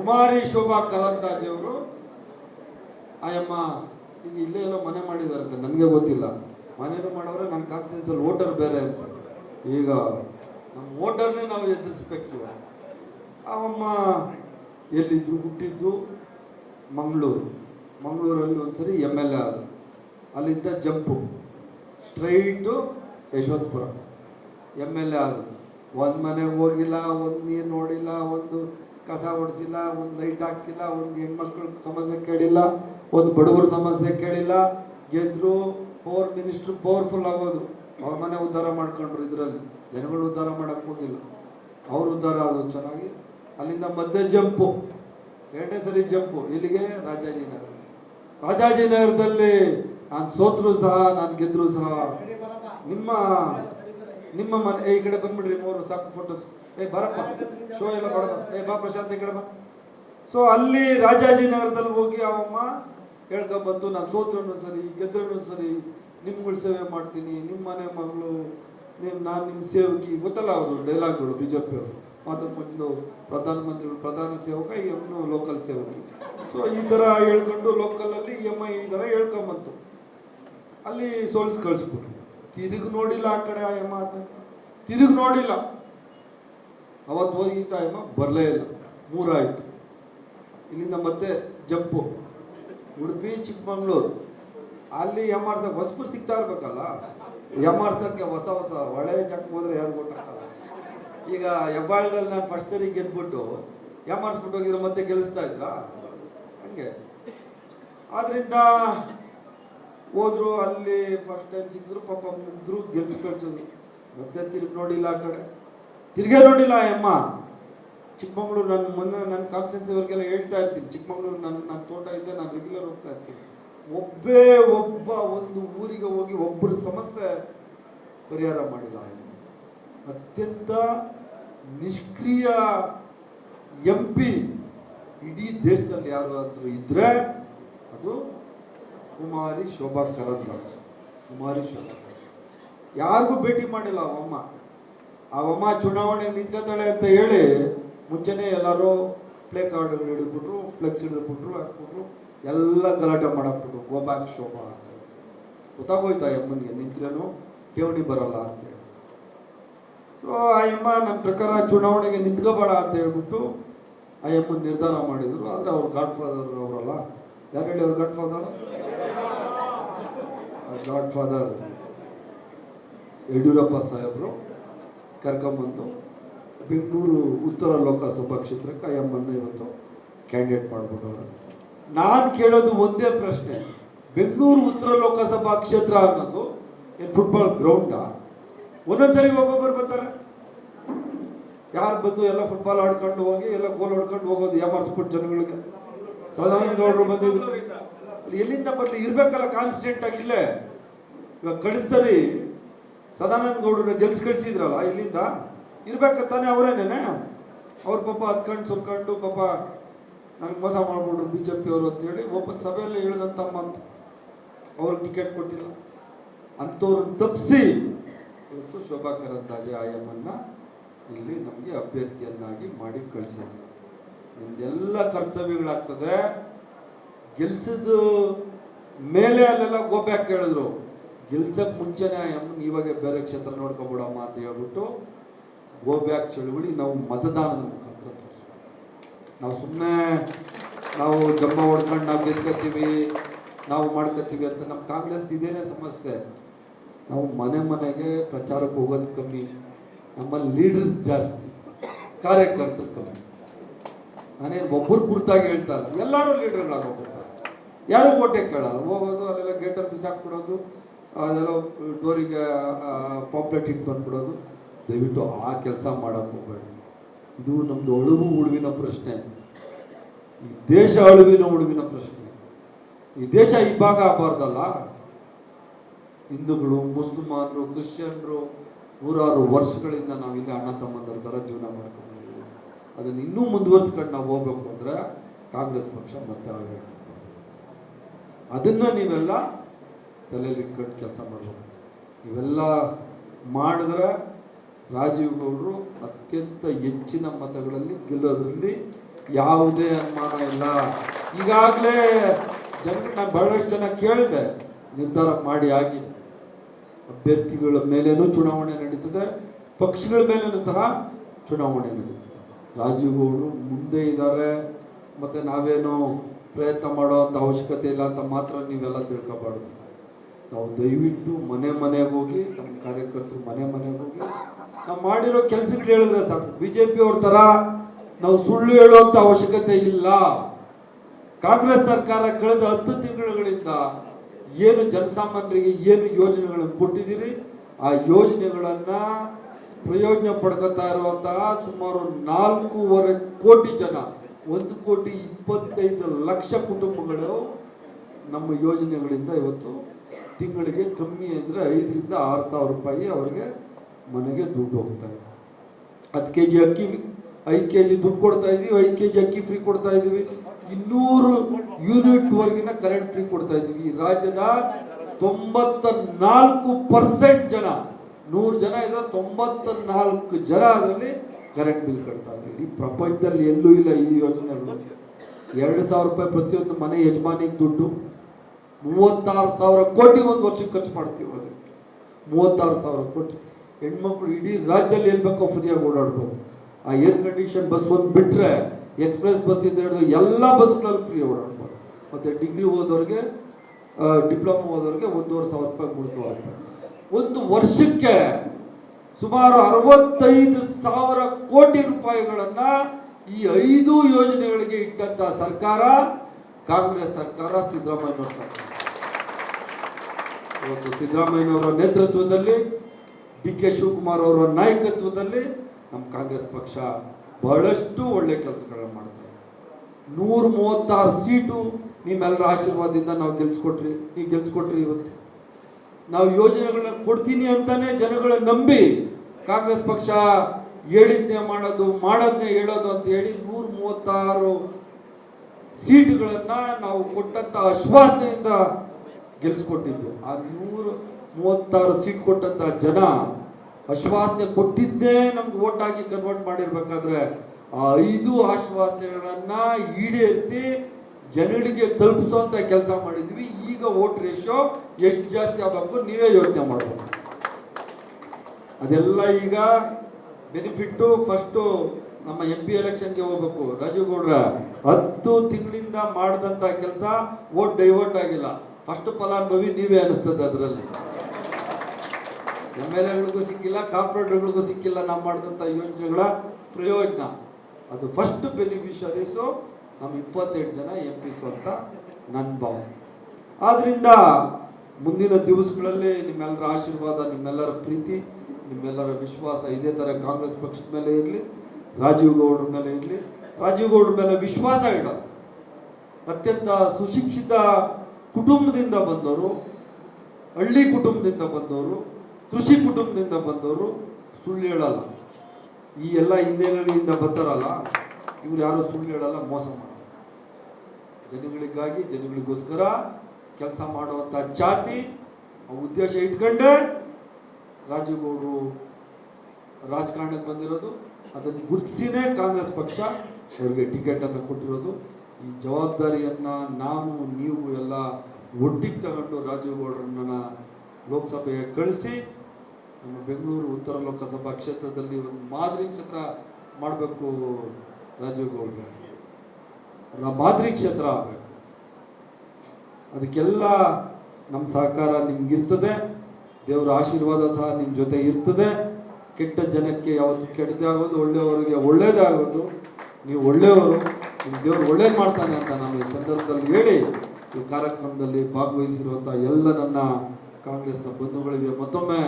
ಕುಮಾರಿ ಶೋಭಾ ಕಲಂದಾಜಿ ಅವರು ಆಯಮ್ಮ, ಈಗ ಇಲ್ಲೇ ಎಲ್ಲೋ ಮನೆ ಮಾಡಿದಾರಂತೆ ನನಗೆ ಗೊತ್ತಿಲ್ಲ. ಮನೇನು ಮಾಡವ್ರೆ ನನ್ನ ಕಾನ್ಸ್ಟಿಟ್ಯೂನ್ಸಲ್ಲಿ ವೋಟರ್ ಬೇರೆ ಅಂತ. ಈಗ ನಮ್ಮ ವೋಟರ್ನೇ ನಾವು ಎದುರಿಸ್ಬೇಕು ಇವಾಗ. ಅವಮ್ಮ ಎಲ್ಲಿದ್ದು ಹುಟ್ಟಿದ್ದು ಮಂಗಳೂರು. ಮಂಗಳೂರಲ್ಲಿ ಒಂದ್ಸರಿ ಎಂ ಎಲ್ ಎ ಆದರು. ಅಲ್ಲಿದ್ದ jump. Straight Yeshwanthpur M L A ಆದರು. ಒಂದು ಮನೆಗೆ ಹೋಗಿಲ್ಲ, ಒಂದು ನೀರು ನೋಡಿಲ್ಲ, ಒಂದು ಕಸ ಹೊಡಿಸಿಲ್ಲ ಒಂದು ಲೈಟ್ ಹಾಕ್ಸಿಲ್ಲ, ಒಂದು ಹೆಣ್ಮಕ್ಳ ಸಮಸ್ಯೆ ಕೇಳಿಲ್ಲ, ಒಂದು ಬಡವರ ಸಮಸ್ಯೆ ಕೇಳಿಲ್ಲ, ಗೆದ್ರು ಪವರ್ ಮಿನಿಸ್ಟ್ರು ಪವರ್ಫುಲ್ ಆಗೋದು ಅವ್ರ ಮನೆ ಉದ್ಧಾರ ಮಾಡ್ಕೊಂಡ್ರು ಇದರಲ್ಲಿ. ಜನಗಳು ಉದ್ಧಾರ ಮಾಡಕ್ ಹೋಗಿಲ್ಲ. ಅವ್ರು ಉದ್ಧಾರ ಆದ್ರು ಚೆನ್ನಾಗಿ. ಅಲ್ಲಿಂದ ಮತ್ತೆ ಜಂಪು. ಎರಡನೇ ಸರಿ ಜಂಪು. ಇಲ್ಲಿಗೆ ರಾಜಾಜಿನಗರ. ರಾಜಾಜಿನಗರದಲ್ಲಿ ನಾನು ಸೋತ್ರು ಸಹ, ನಾನು ಗೆದ್ರು ಸಹ. ನಿಮ್ಮ ನಿಮ್ಮ ಮನೆ ಈ ಕಡೆ ಬಂದ್ಬಿಡ್ರಿ, ಮೂರು ಸಾಕು ಫೋಟೋಸ್ ಏ, ಬರಪ್ಪ. ಶೋ ಎಲ್ಲ ಮಾಡೋಣ. ಏ, ಬಾ ಪ್ರಶಾಂತ್ ಈ ಬಾ. ಸೊ ಅಲ್ಲಿ ರಾಜಾಜಿನಗರದಲ್ಲಿ ಹೋಗಿ ಅವಮ್ಮ ಹೇಳ್ಕೊಂಬಂತು, ನಾನು ಸೋತ್ರನು ಸರಿ, ಗೆದ್ರನು ಸರಿ, ನಿಮ್ಗಳ ಸೇವೆ ಮಾಡ್ತೀನಿ ನಿಮ್ಮ ಮನೆ ಮಗಳು, ನಿಮ್, ನಾನು ನಿಮ್ಮ ಸೇವಕಿ. ಗೊತ್ತಲ್ಲ ಅವರು ಡೈಲಾಗ್ಗಳು ಬಿ ಜೆ ಪಿಯವರು ಮಾತು ಮೊದಲು ಪ್ರಧಾನಮಂತ್ರಿಗಳು, ಪ್ರಧಾನ ಸೇವಕ ಇವನು ಲೋಕಲ್ ಸೇವಕಿ. ಸೊ ಈ ಥರ ಹೇಳ್ಕೊಂಡು ಲೋಕಲಲ್ಲಿ ಇ ಎಂ ಐ ಈ ಥರ ಹೇಳ್ಕೊಂಬಂತು. ಅಲ್ಲಿ ಸೋಲ್ಸ್ ಕಳಿಸ್ಬಿಟ್ರು. ತಿರುಗಿ ನೋಡಿಲ್ಲ ಆ ಕಡೆ ಆ ಎಮ್ಮ ತಿರುಗಿ ನೋಡಿಲ್ಲ. ಅವತ್ತು ಹೋಗಿ ಟೈಮ ಬರಲೇ ಇಲ್ಲ. ಮೂರಾಯಿತು. ಇಲ್ಲಿಂದ ಮತ್ತೆ ಜಂಪು. ಉಡುಪಿ, ಚಿಕ್ಕಮಂಗ್ಳೂರು. ಅಲ್ಲಿ ಎಂ ಆರ್ ಸಕ್ ಹೊಸಪುರ್ ಸಿಗ್ತಾ ಇರ್ಬೇಕಲ್ಲ? ಎಂ ಆರ್ ಸಕ್ಕೆ ಹೊಸ ಹೊಸ ಒಳ್ಳೆ ಚಕ್ ಹೋದ್ರೆ ಯಾರು ಗೊತ್ತಾಗಲ್ಲ ಈಗ ಹೆಬ್ಬಾಳದಲ್ಲಿ ನಾನು ಫಸ್ಟ್ ಸರಿ ಗೆದ್ಬಿಟ್ಟು ಎಂ ಆರ್ ಬಿಟ್ಟು ಹೋಗಿದ್ರೆ ಮತ್ತೆ ಗೆಲ್ಲಿಸ್ತಾ ಇದ್ರಾ? ಹಂಗೆ. ಆದ್ರಿಂದ ಹೋದ್ರು, ಅಲ್ಲಿ ಫಸ್ಟ್ ಟೈಮ್ ಸಿಕ್ಕಿದ್ರು ಪಾಪ ಮುಗಿದ್ರು ಗೆಲ್ಸ್ ಕಳ್ಸಿದ್ರು ಮತ್ತೆ ತಿರುಗಿ ನೋಡಿಲ್ಲ ಆ ಕಡೆ. ತಿರ್ಗೇ ನೋಡಿಲ್ಲ ಅಮ್ಮ. ಚಿಕ್ಕಮಂಗ್ಳೂರು ನನ್ನ ಮೊನ್ನೆ ನನ್ನ ಕಾನ್ಸ್ಟೆನ್ಸಿವರೆಗೆಲ್ಲ ಹೇಳ್ತಾ ಇರ್ತೀನಿ. ಚಿಕ್ಕಮಂಗ್ಳೂರು ನನ್ನ ನನ್ನ ತೋಟ ಇದ್ದೆ ನಾನು ರೆಗ್ಯುಲರ್ ಹೋಗ್ತಾ ಇರ್ತೀನಿ. ಒಬ್ಬೇ ಒಬ್ಬ ಒಂದು ಊರಿಗೆ ಹೋಗಿ ಒಬ್ಬರ ಸಮಸ್ಯೆ ಪರಿಹಾರ ಮಾಡಿಲ್ಲ ಅಮ್ಮ. ಅತ್ಯಂತ ನಿಷ್ಕ್ರಿಯ ಎಂ ಪಿ ಇಡೀ ದೇಶದಲ್ಲಿ ಯಾರಾದರೂ ಇದ್ರೆ ಅದು ಕುಮಾರಿ ಶೋಭಾ ಕರಂದ್ಲಾಜ್. ಕುಮಾರಿ ಶೋಭಾ ಯಾರಿಗೂ ಭೇಟಿ ಮಾಡಿಲ್ಲ ಅವಮ್ಮ ಅವಮ್ಮ ಚುನಾವಣೆ ನಿಂತ್ಕೊತಾಳೆ ಅಂತ ಹೇಳಿ ಮುಂಚೆನೆ ಎಲ್ಲರೂ ಪ್ಲೇ ಕಾರ್ಡ್ಗಳು ಹಿಡಿದ್ಬಿಟ್ರು ಫ್ಲೆಕ್ಸ್ ಹಿಡಿದ್ಬಿಟ್ರು, ಹಾಕ್ಬಿಟ್ರು, ಎಲ್ಲ ಗಲಾಟೆ ಮಾಡಾಕ್ಬಿಟ್ರು ಗೋ ಬ್ಯಾಕ್ ಶೋಭಾ ಅಂತ ಗೊತ್ತಾಗೋಯ್ತಾ ಅಮ್ಮನಿಗೆ ನಿಂತ್ರೇನು ಠೇವಣಿ ಬರಲ್ಲ ಅಂತೇಳಿ ಸೊ ಆ ಅಮ್ಮ ನನ್ನ ಪ್ರಕಾರ ಚುನಾವಣೆಗೆ ನಿಂತ್ಕೋಬೇಡ ಅಂತ ಹೇಳ್ಬಿಟ್ಟು ಆ ನಿರ್ಧಾರ ಮಾಡಿದ್ರು. ಆದರೆ ಅವ್ರ ಗಾಡ್ ಫಾದರ್ ಅವರಲ್ಲ. ಯಾರು ಹೇಳಿ ಅವ್ರ god father god father Yediyurappa ಸಾಹೇಬರು. ಕರ್ಕೊಂಬಂದು ಬೆಂಗಳೂರು ಉತ್ತರ ಲೋಕಸಭಾ ಕ್ಷೇತ್ರಕ್ಕೆ ಅನ್ನೋ ಇವತ್ತು ಕ್ಯಾಂಡಿಡೇಟ್ ಮಾಡ್ಬಿಟ್ಟವ್ರು. ನಾನು ಕೇಳೋದು ಒಂದೇ ಪ್ರಶ್ನೆ. ಬೆಂಗಳೂರು ಉತ್ತರ ಲೋಕಸಭಾ ಕ್ಷೇತ್ರ ಅನ್ನೋದು ಏನು ಫುಟ್ಬಾಲ್ ಗ್ರೌಂಡಾ ಒಂದೊಂದ್ಸರಿ ಒಬ್ಬೊಬ್ಬರು ಬರ್ತಾರೆ. ಯಾರು ಬಂದು ಎಲ್ಲ ಫುಟ್ಬಾಲ್ ಆಡ್ಕೊಂಡು ಹೋಗಿ, ಎಲ್ಲ ಗೋಲ್ ಹೊಡ್ಕೊಂಡು ಹೋಗೋದು ಯಾಮಾರಿಸ್ಬಿಟ್ಟು ಜನಗಳಿಗೆ? ಸದಾನಂದ ಗೌಡರು ಬಂದಿದ್ರು ಎಲ್ಲಿಂದ ಬರಲಿ? ಇರಬೇಕಲ್ಲ ಕಾನ್ಸ್ಟೆಂಟ್ ಆಗಿಲ್ಲೇ ಇವಾಗ ಕಳಿಸ್ತಾರೆ ಸದಾನಂದ ಗೌಡರನ್ನ ಗೆಲ್ಸ್ ಕಳಿಸಿದ್ರಲ್ಲ ಇಲ್ಲಿಂದ? ಇರ್ಬೇಕಂತಾನೆ ಅವರೇನೇನೆ? ಅವ್ರ ಪಾಪ ಹತ್ಕೊಂಡು ಸುರ್ಕೊಂಡು ಪಾಪ ನನಗೆ ಮೋಸ ಮಾಡ್ಬಿಡ್ರು ಬಿ ಜೆ ಪಿ ಅವರು ಅಂತೇಳಿ ಓಪನ್ ಸಭೆಯಲ್ಲಿ ಹೇಳಿದಂತ ಅಂತ ಅವ್ರಿಗೆ ಟಿಕೆಟ್ ಕೊಟ್ಟಿಲ್ಲ. ಅಂಥವ್ರನ್ನ ತಪ್ಪಿಸಿ ಇವತ್ತು ಶೋಭಾ ಕರಂದಾಜೆ ಆಯಮ್ಮನ್ನ ಇಲ್ಲಿ ನಮಗೆ ಅಭ್ಯರ್ಥಿಯನ್ನಾಗಿ ಮಾಡಿ ಕಳಿಸಿದ್ರು ನಿಮ್ದೆಲ್ಲ ಕರ್ತವ್ಯಗಳಾಗ್ತದೆ. ಗೆಲ್ಸದ ಮೇಲೆ ಅಲ್ಲೆಲ್ಲ ಗೋಬ್ಯಾಕ್ ಕೇಳಿದ್ರು. ಗೆಲ್ಸಕ್ ಮುಂಚೆನೆ ಅಮ್ಮನ ಇವಾಗ ಬೇರೆ ಕ್ಷೇತ್ರ ನೋಡ್ಕೊಬಿಡಮ್ಮ ಅಂತ ಹೇಳ್ಬಿಟ್ಟು ಗೋಬ್ಯಾಕ್ ಚಳುವಳಿ ನಾವು ಮತದಾನದ ಮುಖಾಂತರ ನಾವು ಸುಮ್ಮನೆ ನಾವು ಜಮ್ಮ ಹೊಡ್ಕೊಂಡು ನಾವು ಗೆದ್ಕೋತೀವಿ ನಾವು ಮಾಡ್ಕೋತೀವಿ ಅಂತ ನಮ್ಮ ಕಾಂಗ್ರೆಸ್ ಇದೇನೇ ಸಮಸ್ಯೆ. ನಾವು ಮನೆ ಮನೆಗೆ ಪ್ರಚಾರಕ್ಕೆ ಹೋಗೋದು ಕಮ್ಮಿ, ನಮ್ಮಲ್ಲಿ ಲೀಡರ್ಸ್ ಜಾಸ್ತಿ, ಕಾರ್ಯಕರ್ತರು ಕಮ್ಮಿ. ನಾನೇನು ಒಬ್ಬರು ಕುರ್ತಾಗಿ ಹೇಳ್ತಾರೆ ಎಲ್ಲರೂ ಲೀಡರ್ಗಳಾಗೋಗ್ಬಿಡ್ತಾರೆ ಯಾರು ಓಟೆ ಕೇಳಲ್ಲ, ಹೋಗೋದು, ಅಲ್ಲೆಲ್ಲ ಗೇಟಲ್ಲಿ ಬಿಸಾಕ್ಬಿಡೋದು ಅದೆಲ್ಲ ಡೋರಿಗೆ ಪಾಂಪ್ಲೆಟ್ ಇಟ್ಟು ಬಂದ್ಬಿಡೋದು. ದಯವಿಟ್ಟು ಆ ಕೆಲಸ ಮಾಡಕ್ಕೆ ಹೋಗ್ಬೇಡಿ. ಇದು ನಮ್ಮದು ಅಳುವು ಉಳುವಿನ ಪ್ರಶ್ನೆ. ಈ ದೇಶ ಅಳುವಿನ ಉಳುವಿನ ಪ್ರಶ್ನೆ. ಈ ದೇಶ ಇಬ್ಬಾಗ ಆಗಬಾರ್ದಲ್ಲ. ಹಿಂದೂಗಳು, ಮುಸ್ಲಿಮಾನರು, ಕ್ರಿಶ್ಚಿಯನ್ರು, ನೂರಾರು ವರ್ಷಗಳಿಂದ ನಾವಿಲ್ಲಿ ಅಣ್ಣ, ತಮ್ಮಂದರ ಥರ ಜೀವನ ಮಾಡ್ಕೊಂಡಿದ್ದೀವಿ. ಅದನ್ನು ಇನ್ನೂ ಮುಂದುವರ್ಸ್ಕೊಂಡು ನಾವು ಹೋಗ್ಬೇಕು ಅಂದರೆ ಕಾಂಗ್ರೆಸ್ ಪಕ್ಷ ಮತ್ತೆ ಆಡಳಿತ ಅದನ್ನು ನೀವೆಲ್ಲ ತಲೆಯಲ್ಲಿ ಇಟ್ಕೊಂಡು ಕೆಲಸ ಮಾಡಬೇಕು ಇವೆಲ್ಲ ಮಾಡಿದ್ರೆ ರಾಜೀವ್ ಗೌಡರು ಅತ್ಯಂತ ಹೆಚ್ಚಿನ ಮತಗಳಲ್ಲಿ ಗೆಲ್ಲೋದ್ರಲ್ಲಿ ಯಾವುದೇ ಅನುಮಾನ ಇಲ್ಲ. ಈಗಾಗಲೇ ಜನ ನಾನು ಬಹಳಷ್ಟು ಜನ ಕೇಳಿದೆ, ನಿರ್ಧಾರ ಮಾಡಿ ಆಗಿದೆ. ಅಭ್ಯರ್ಥಿಗಳ ಮೇಲೇನೂ ಚುನಾವಣೆ ನಡೀತದೆ, ಪಕ್ಷಗಳ ಮೇಲೇನೂ ಸಹ ಚುನಾವಣೆ ನಡೀತದೆ. ರಾಜೀವ್ ಗೌಡರು ಮುಂದೆ ಇದ್ದಾರೆ, ಮತ್ತು ನಾವೇನು ಪ್ರಯತ್ನ ಮಾಡೋ ಅಂತ ಅವಶ್ಯಕತೆ ಇಲ್ಲ ಅಂತ ಮಾತ್ರ ನೀವೆಲ್ಲ ತಿಳ್ಕೊಬಾರ್ದು. ನಾವು ದಯವಿಟ್ಟು ಮನೆ ಮನೆಗೆ ಹೋಗಿ ನಮ್ಮ ಕಾರ್ಯಕರ್ತರು ಮನೆ ಮನೆಗೆ ಹೋಗಿ, ನಾವು ಮಾಡಿರೋ ಕೆಲಸಗಳು ಹೇಳಿದ್ರೆ ಸಾಕು. ಬಿ ಜೆ ಪಿ ಅವ್ರ ಥರ ನಾವು ಸುಳ್ಳು ಹೇಳುವಂಥ ಅವಶ್ಯಕತೆ ಇಲ್ಲ. ಕಾಂಗ್ರೆಸ್ ಸರ್ಕಾರ ಕಳೆದ ಹತ್ತು ತಿಂಗಳುಗಳಿಂದ ಏನು ಜನಸಾಮಾನ್ಯರಿಗೆ ಏನು ಯೋಜನೆಗಳನ್ನು ಕೊಟ್ಟಿದ್ದೀರಿ, ಆ ಯೋಜನೆಗಳನ್ನ ಪ್ರಯೋಜನ ಪಡ್ಕೊತಾ ಇರುವಂತಹ ಸುಮಾರು ನಾಲ್ಕೂವರೆ ಕೋಟಿ ಜನ, ಒಂದು ಕೋಟಿ ಇಪ್ಪತ್ತೈದು ಲಕ್ಷ ಕುಟುಂಬಗಳು ನಮ್ಮ ಯೋಜನೆಗಳಿಂದ ಇವತ್ತು ತಿಂಗಳಿಗೆ ಕಮ್ಮಿ ಅಂದರೆ ಐದರಿಂದ ಆರು ಸಾವಿರ ರೂಪಾಯಿ ಅವರಿಗೆ ಮನೆಗೆ ದುಡ್ಡು ಹೋಗ್ತಾ ಇದೆ. ಹತ್ತು ಕೆ ಜಿ ಅಕ್ಕಿ, ಐದು ಕೆ ಜಿ ದುಡ್ಡು ಕೊಡ್ತಾ ಇದೀವಿ, ಐದು ಕೆ ಜಿ ಅಕ್ಕಿ ಫ್ರೀ ಕೊಡ್ತಾ ಇದೀವಿ. ಇನ್ನೂರು ಯೂನಿಟ್ ವರೆಗಿನ ಕರೆಂಟ್ ಫ್ರೀ ಕೊಡ್ತಾ ಇದೀವಿ. ಈ ರಾಜ್ಯದ ತೊಂಬತ್ತ ನಾಲ್ಕು ಪರ್ಸೆಂಟ್ ಜನ, ನೂರು ಜನ ಇದ್ದಾರೆ ತೊಂಬತ್ತ ನಾಲ್ಕು ಜನ ಅದರಲ್ಲಿ ಕರೆಂಟ್ ಬಿಲ್ ಕಟ್ತಾ ಇದ್ದಾರೆ. ಇಡೀ ಪ್ರಪಂಚದಲ್ಲಿ ಎಲ್ಲೂ ಇಲ್ಲ ಈ ಯೋಜನೆಗಳು. ಎರಡು ಸಾವಿರ ರೂಪಾಯಿ ಪ್ರತಿಯೊಂದು ಮನೆ ಯಜಮಾನಿಗೆ ದುಡ್ಡು. ಮೂವತ್ತಾರು ಸಾವಿರ ಕೋಟಿ ಒಂದು ವರ್ಷಕ್ಕೆ ಖರ್ಚು ಮಾಡ್ತೀವಿ ಅದಕ್ಕೆ ಮೂವತ್ತಾರು ಸಾವಿರ ಕೋಟಿ. ಹೆಣ್ಮಕ್ಳು ಇಡೀ ರಾಜ್ಯದಲ್ಲಿ ಎಲ್ಲಿ ಬೇಕೋ ಫ್ರೀಯಾಗಿ ಓಡಾಡ್ಬೋದು. ಆ ಏರ್ ಕಂಡೀಷನ್ ಬಸ್ ಒಂದು ಬಿಟ್ಟರೆ ಎಕ್ಸ್ಪ್ರೆಸ್ ಬಸ್ ಇಂದ ಹಿಡಿದು ಎಲ್ಲ ಬಸ್ಗಳಲ್ಲಿ ಫ್ರೀ ಓಡಾಡ್ಬೋದು. ಮತ್ತು ಡಿಗ್ರಿ ಓದೋರಿಗೆ ಡಿಪ್ಲೊಮಾ ಓದೋರಿಗೆ ಒಂದೂವರೆ ಸಾವಿರ ರೂಪಾಯಿ, ಮೂರು ಒಂದು ವರ್ಷಕ್ಕೆ ಸುಮಾರು ಅರವತ್ತೈದು ಸಾವಿರ ಕೋಟಿ ರೂಪಾಯಿಗಳನ್ನು ಈ ಐದು ಯೋಜನೆಗಳಿಗೆ ಇಟ್ಟಂತ ಸರ್ಕಾರ ಕಾಂಗ್ರೆಸ್ ಸರ್ಕಾರ ಸಿದ್ದರಾಮಯ್ಯನವರ ಸರ್ಕಾರ. ಇವತ್ತು ಸಿದ್ದರಾಮಯ್ಯನವರ ನೇತೃತ್ವದಲ್ಲಿ, ಡಿ ಕೆ ಶಿವಕುಮಾರ್ ಅವರ ನಾಯಕತ್ವದಲ್ಲಿ ನಮ್ಮ ಕಾಂಗ್ರೆಸ್ ಪಕ್ಷ ಬಹಳಷ್ಟು ಒಳ್ಳೆ ಕೆಲಸಗಳನ್ನು ಮಾಡ್ತಾರೆ ನೂರ ಮೂವತ್ತಾರು ಸೀಟು ನಿಮ್ಮೆಲ್ಲರ ಆಶೀರ್ವಾದದಿಂದ ನಾವು ಗೆಲ್ಸ್ಕೊಟ್ರಿ, ನೀವು ಗೆಲ್ಸ್ಕೊಟ್ರಿ ಇವತ್ತು. ನಾವು ಯೋಜನೆಗಳನ್ನ ಕೊಡ್ತೀನಿ ಅಂತಾನೆ ಜನಗಳ ನಂಬಿ ಕಾಂಗ್ರೆಸ್ ಪಕ್ಷ ಹೇಳಿದ್ನೇ ಮಾಡೋದು ಮಾಡೋದನ್ನೇ ಹೇಳೋದು ಅಂತ ಹೇಳಿ ನೂರ ಮೂವತ್ತಾರು ಸೀಟುಗಳನ್ನ ನಾವು ಕೊಟ್ಟಂತ ಆಶ್ವಾಸನೆಯಿಂದ ಗೆಲ್ಸ್ಕೊಟ್ಟಿದ್ದು. ಆ ನೂರ, ಮೂವತ್ತಾರು ಸೀಟ್ ಕೊಟ್ಟಂತ ಜನ ಆಶ್ವಾಸನೆ ಕೊಟ್ಟಿದ್ದೇ ನಮ್ಗೆ ಓಟ್ ಕನ್ವರ್ಟ್ ಮಾಡಿರ್ಬೇಕಾದ್ರೆ ಆ ಐದು ಆಶ್ವಾಸನೆಗಳನ್ನ ಈಡೇರಿಸಿ ಜನರಿಗೆ ತಲುಪಿಸುವಂತ ಕೆಲಸ ಮಾಡಿದ್ವಿ. ಈಗ ಓಟ್ ರೇಷಿಯೋ ಎಷ್ಟು ಜಾಸ್ತಿ ಆಗಬೇಕು ನೀವೇ ಯೋಚನೆ ಮಾಡಬೇಕು. ಅದೆಲ್ಲ ಈಗ ಬೆನಿಫಿಟ್ಟು ಫಸ್ಟು ನಮ್ಮ ಎಂ ಪಿ ಎಲೆಕ್ಷನ್ಗೆ ಹೋಗ್ಬೇಕು. ರಾಜೀವ್ ಗೌಡ್ರ, ಹತ್ತು ತಿಂಗಳಿಂದ ಮಾಡಿದಂಥ ಕೆಲಸ ಓಟ್ ಡೈವರ್ಟ್ ಆಗಿಲ್ಲ. ಫಸ್ಟ್ ಫಲಾನುಭವಿ ನೀವೇ ಅನಿಸ್ತದೆ ಅದರಲ್ಲಿ. ಎಂ ಎಲ್ ಎಗಳಿಗೂ ಸಿಕ್ಕಿಲ್ಲ ಕಾರ್ಪೊರೇಟರ್ಗಳಿಗೂ ಸಿಕ್ಕಿಲ್ಲ ನಾವು ಮಾಡಿದಂಥ ಯೋಜನೆಗಳ ಪ್ರಯೋಜನ. ಅದು ಫಸ್ಟ್ ಬೆನಿಫಿಷರೀಸು ನಮ್ಮ ಇಪ್ಪತ್ತೆಂಟು ಜನ ಎಂ ಪಿಸು ಅಂತ ನನ್ನ ಭಾವನೆ. ಆದ್ದರಿಂದ ಮುಂದಿನ ದಿವಸಗಳಲ್ಲಿ ನಿಮ್ಮೆಲ್ಲರ ಆಶೀರ್ವಾದ, ನಿಮ್ಮೆಲ್ಲರ ಪ್ರೀತಿ, ನಿಮ್ಮೆಲ್ಲರ ವಿಶ್ವಾಸ ಇದೇ ಥರ ಕಾಂಗ್ರೆಸ್ ಪಕ್ಷದ ಮೇಲೆ ಇರಲಿ. ರಾಜೀವ್ ಗೌಡ್ರ ಮೇಲೆ ಇರಲಿ. ರಾಜೀವ್ ಗೌಡ್ರ ಮೇಲೆ ವಿಶ್ವಾಸ ಇಡೋದು ಅತ್ಯಂತ ಸುಶಿಕ್ಷಿತ ಕುಟುಂಬದಿಂದ ಬಂದವರು, ಹಳ್ಳಿ ಕುಟುಂಬದಿಂದ ಬಂದವರು, ಕೃಷಿ ಕುಟುಂಬದಿಂದ ಬಂದವರು ಸುಳ್ಳು ಹೇಳಲ್ಲ. ಈ ಎಲ್ಲ ಹಿನ್ನೆಲೆಯಿಂದ ಬರ್ತಾರಲ್ಲ ಇವ್ರು ಯಾರು ಸುಳ್ಳು ಹೇಳಲ್ಲ, ಮೋಸ ಮಾಡಲ್ಲ. ಜನಗಳಿಗಾಗಿ, ಜನಗಳಿಗೋಸ್ಕರ ಕೆಲಸ ಮಾಡುವಂಥ ಜಾತಿ ಉದ್ದೇಶ ಇಟ್ಕೊಂಡೆ ರಾಜೀವ್ ಗೌಡರು ರಾಜಕಾರಣಕ್ಕೆ ಬಂದಿರೋದು. ಅದನ್ನು ಗುರುತಿಸಿನೇ ಕಾಂಗ್ರೆಸ್ ಪಕ್ಷ ಅವರಿಗೆ ಟಿಕೆಟ್ ಅನ್ನು ಕೊಟ್ಟಿರೋದು. ಈ ಜವಾಬ್ದಾರಿಯನ್ನ ನಾನು, ನೀವು ಎಲ್ಲ ಒಟ್ಟಿಗೆ ತಗೊಂಡು ರಾಜೀವ್ ಗೌಡರನ್ನ ಲೋಕಸಭೆಗೆ ಕಳಿಸಿ, ನಮ್ಮ ಬೆಂಗಳೂರು ಉತ್ತರ ಲೋಕಸಭಾ ಕ್ಷೇತ್ರದಲ್ಲಿ ಒಂದು ಮಾದರಿ ಕ್ಷೇತ್ರ ಮಾಡಬೇಕು ರಾಜೀವ್ ಗೌಡ್ರೆ. ಮಾದರಿ ಕ್ಷೇತ್ರ ಆಗಬೇಕು. ಅದಕ್ಕೆಲ್ಲ ನಮ್ಮ ಸಹಕಾರ ನಿಮ್ಗಿರ್ತದೆ. ದೇವರ ಆಶೀರ್ವಾದ ಸಹ ನಿಮ್ಮ ಜೊತೆ ಇರ್ತದೆ. ಕೆಟ್ಟ ಜನಕ್ಕೆ ಯಾವತ್ತು ಕೆಟ್ಟದೇ ಆಗೋದು ಒಳ್ಳೆಯವರಿಗೆ ಒಳ್ಳೇದಾಗೋದು, ನೀವು ಒಳ್ಳೆಯವರು, ನಿಮ್ಮ ದೇವರು ಒಳ್ಳೇದು ಮಾಡ್ತಾನೆ ಅಂತ ನಾನು ಈ ಸಂದರ್ಭದಲ್ಲಿ ಹೇಳಿ, ಈ ಕಾರ್ಯಕ್ರಮದಲ್ಲಿ ಭಾಗವಹಿಸಿರುವಂಥ ಎಲ್ಲ ನನ್ನ ಕಾಂಗ್ರೆಸ್ನ ಬಂಧುಗಳಿಗೆ ಮತ್ತೊಮ್ಮೆ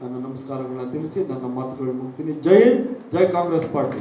ನನ್ನ ನಮಸ್ಕಾರಗಳನ್ನ ತಿಳಿಸಿ, ನನ್ನ ಮಾತುಗಳು ಮುಗಿಸ್ತೀನಿ. ಜೈ ಜೈ ಕಾಂಗ್ರೆಸ್ ಪಾರ್ಟಿ.